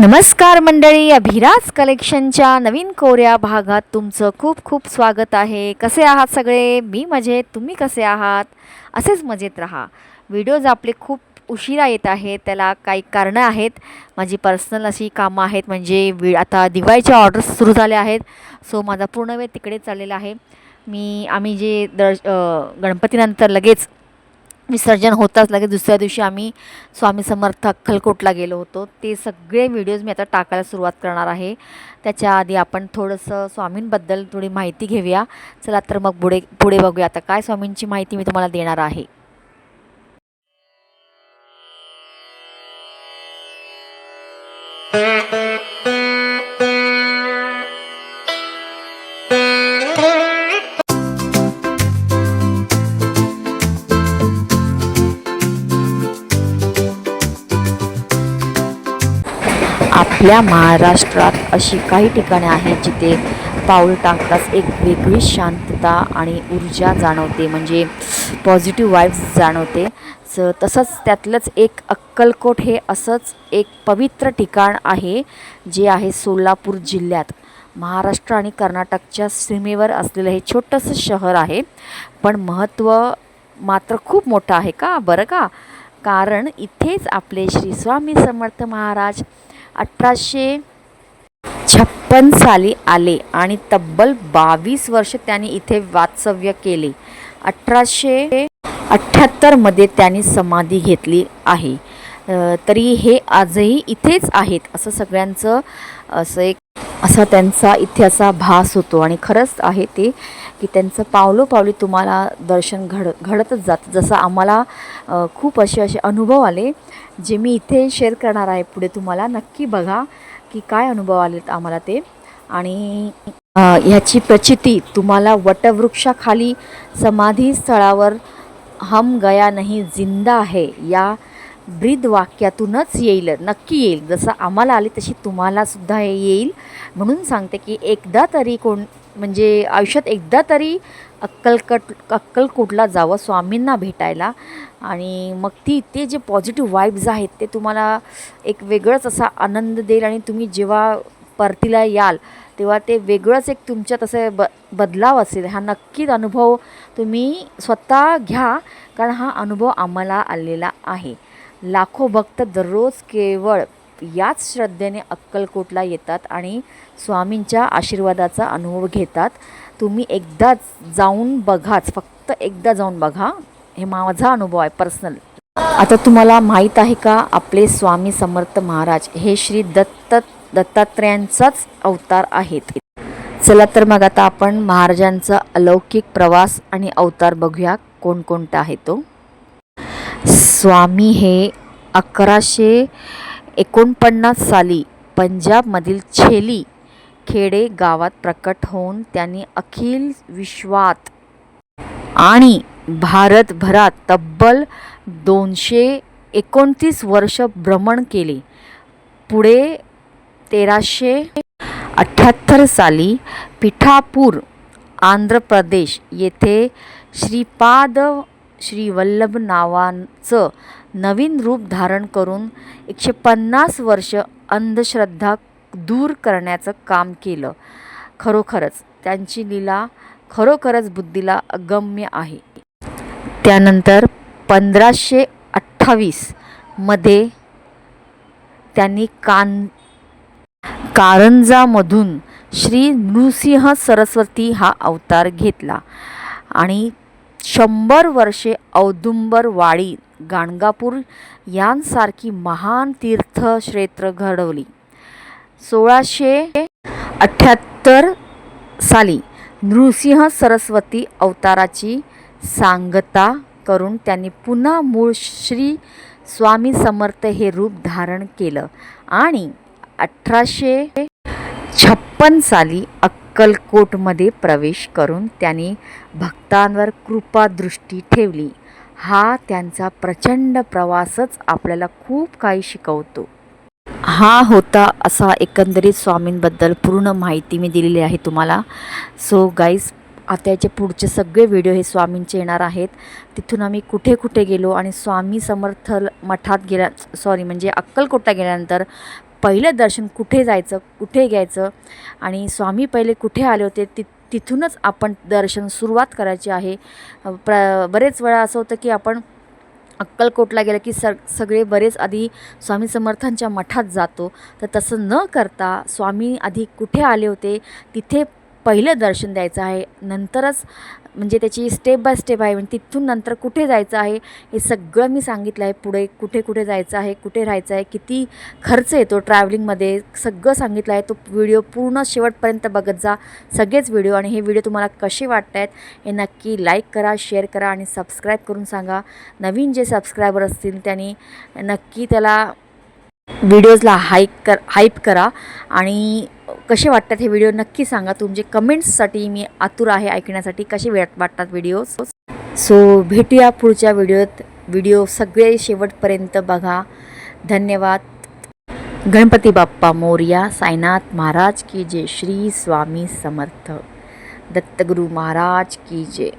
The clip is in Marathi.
नमस्कार मंडळी अभिराज कलेक्शनच्या नवीन कोऱ्या भागात तुमचं खूप खूप स्वागत आहे. कसे आहात सगळे? मी मजेत तुम्ही कसे आहात? असेच मजेत राहा. व्हिडिओज आपले खूप उशिरा येत आहेत त्याला काही कारणं आहेत. माझी पर्सनल अशी कामं आहेत म्हणजे वि आता दिवाळीच्या ऑर्डर्स सुरू झाल्या आहेत सो माझा पूर्ण वेळ तिकडे चाललेला आहे. मी आम्ही जे दर गणपतीनंतर लगेच विसर्जन होताच लगेच दुसऱ्या दिवशी आम्ही स्वामी समर्थ अक्कलकोटला गेलो होतो. ते सगळे व्हिडिओज मी आता टाकायला सुरुवात करणार आहे. त्याच्या आधी आपण थोडंसं स्वामींबद्दल थोडी माहिती घेऊया. चला तर मग पुढे पुढे बघूया. आता काय स्वामींची माहिती मी तुम्हाला देणार आहे. आपल्या महाराष्ट्रात अशी काही ठिकाणे आहेत जिथे पाऊल टाकताच एक वेगळी शांतता आणि ऊर्जा जाणवते म्हणजे पॉझिटिव्ह वाईब्स जाणवते. स तसंच त्यातलंच एक अक्कलकोट हे असंच एक पवित्र ठिकाण आहे जे आहे सोलापूर जिल्ह्यात. महाराष्ट्र आणि कर्नाटकच्या सीमेवर असलेलं हे छोटंसं शहर आहे पण महत्त्व मात्र खूप मोठं आहे का? बरं का? कारण इथेच आपले श्री स्वामी समर्थ महाराज अठराशे छप्पन साली आले आणि तब्बल बावीस वर्ष त्यांनी इथे वास्तव्य केले. अठराशे अठ्ठ्याहत्तरमध्ये त्यांनी समाधी घेतली आहे. तरी हे आजही इथेच आहेत असं सगळ्यांचं असं एक असा त्यांचा इथे असा भास होतो. आणि खरंच आहे ते की त्यांचं पावलोपावली तुम्हाला दर्शन घड घडतच जातं. जसं आम्हाला खूप असे असे अनुभव आले जे मी इथे शेअर करणार आहे पुढे तुम्हाला. नक्की बघा की काय अनुभव आलेत आम्हाला ते. आणि ह्याची प्रचिती तुम्हाला वटवृक्षाखाली समाधी स्थळावर हम गया नहीं जिंदा आहे या ब्रीद वाक्यातूनच येईल नक्की येईल. जसं आम्हाला आली तशी तुम्हाला सुद्धा हे येईल. म्हणून सांगते की एकदा तरी कोण म्हणजे आयुष्यात एकदा तरी अक्कलकट अक्कलकोटला जावं स्वामींना भेटायला. आणि मग ती ते जे पॉझिटिव्ह वाईब्स आहेत ते तुम्हाला एक वेगळंच असा आनंद देईल. आणि तुम्ही जेव्हा परतीला याल तेव्हा ते वेगळंच एक तुमच्यात असं ब बदलाव असेल. हा नक्कीच अनुभव तुम्ही स्वतः घ्या कारण हा अनुभव आम्हाला आलेला आहे. लाखो भक्त दररोज केवळ याच श्रद्धेने अक्कलकोटला येतात आणि स्वामींच्या आशीर्वादाचा अनुभव घेतात. तुम्ही एकदा जाऊन बघाच फक्त एकदा जाऊन बघा. हे माझा अनुभव आहे पर्सनल आता तुम्हाला माहीत आहे का आपले स्वामी समर्थ महाराज हे श्री दत्त दत्तात्रेयांचाच अवतार आहेत. चला तर मग आता आपण महाराजांचा अलौकिक प्रवास आणि अवतार बघूया कोणकोणता आहे तो. स्वामी हे अकराशे एकोणपन्नास साली पंजाबमधील छेली खेडे गावात प्रकट होऊन त्यांनी अखिल विश्वात आणि भारतभरात तब्बल दोनशे एकोणतीस वर्ष भ्रमण केले. पुढे तेराशे अठ्ठ्याहत्तर साली पिठापूर आंध्र प्रदेश येथे श्रीपाद श्रीवल्लभ नावाचं नवीन रूप धारण करून एकशे पन्नास वर्ष अंधश्रद्धा दूर करण्याचं काम केलं. खरोखरच त्यांची लीला खरोखरच बुद्धीला अगम्य आहे. त्यानंतर पंधराशे अठ्ठावीसमध्ये त्यांनी कान कारंजामधून श्री नृसिंह सरस्वती हा अवतार घेतला आणि शंभर वर्षे औदुंबर वाडी गाणगापूर यांसारखी महान तीर्थक्षेत्र घडवली. सोळाशे अठ्ठ्याहत्तर साली नृसिंह सरस्वती अवताराची सांगता करून त्यांनी पुन्हा मूळ श्री स्वामी समर्थ हे रूप धारण केलं आणि अठराशे छप्पन साली अक्कलकोटमध्ये प्रवेश करून त्यांनी भक्तांवर कृपादृष्टी ठेवली. हा त्यांचा प्रचंड प्रवासच आपल्याला खूप काही शिकवतो. हा होता असा एकंदरीत स्वामींबद्दल पूर्ण माहिती मी दिलेली आहे तुम्हाला. सो गाईज आताचे पुढचे सगळे व्हिडिओ हे स्वामींचे येणार आहेत. तिथून आम्ही कुठे कुठे गेलो आणि स्वामी समर्थ मठात गेल्या सॉरी म्हणजे अक्कलकोटला गेल्यानंतर पहिलं दर्शन कुठे जायचं कुठे घ्यायचं? आणि स्वामी पहिले कुठे आले होते? ति तिथूनच आपण दर्शन सुरुवात करायची आहे. प्र बरेच वेळा असं होतं की आपण अक्कलकोटला गेलं की सर सगळे बरेच आधी स्वामी समर्थांच्या मठात जातो. तर तसं न करता स्वामी आधी कुठे आले होते? तिथे पहिलं दर्शन द्यायचं आहे. नंतरच म्हणजे त्याची स्टेप बाय स्टेप आहे. म्हणजे तिथून नंतर कुठे जायचं आहे हे सगळं मी सांगितलं आहे. पुढे कुठे कुठे जायचं आहे कुठे राहायचं आहे किती खर्च येतो ट्रॅव्हलिंगमध्ये सगळं सांगितलं आहे. तो व्हिडिओ पूर्ण शेवटपर्यंत बघत जा. सगळेच व्हिडिओ आणि हे व्हिडिओ तुम्हाला कसे वाटत आहेत हे नक्की लाईक करा शेअर करा आणि सबस्क्राईब करून सांगा. नवीन जे सबस्क्रायबर असतील त्यांनी नक्की त्याला व्हिडिओजला हाईक कर हाईप करा आणि कसे वाटतात हे व्हिडिओ नक्की सांगा. तुमचे कमेंट्ससाठी मी आतुर आहे ऐकण्यासाठी. कसे वाटतात व्हिडिओज? सो भेटूया पुढच्या व्हिडिओत. व्हिडिओ सगळे शेवटपर्यंत बघा. धन्यवाद. गणपती बाप्पा मोर्या साईनाथ महाराज की जय. श्री स्वामी समर्थ. दत्तगुरू महाराज की जय.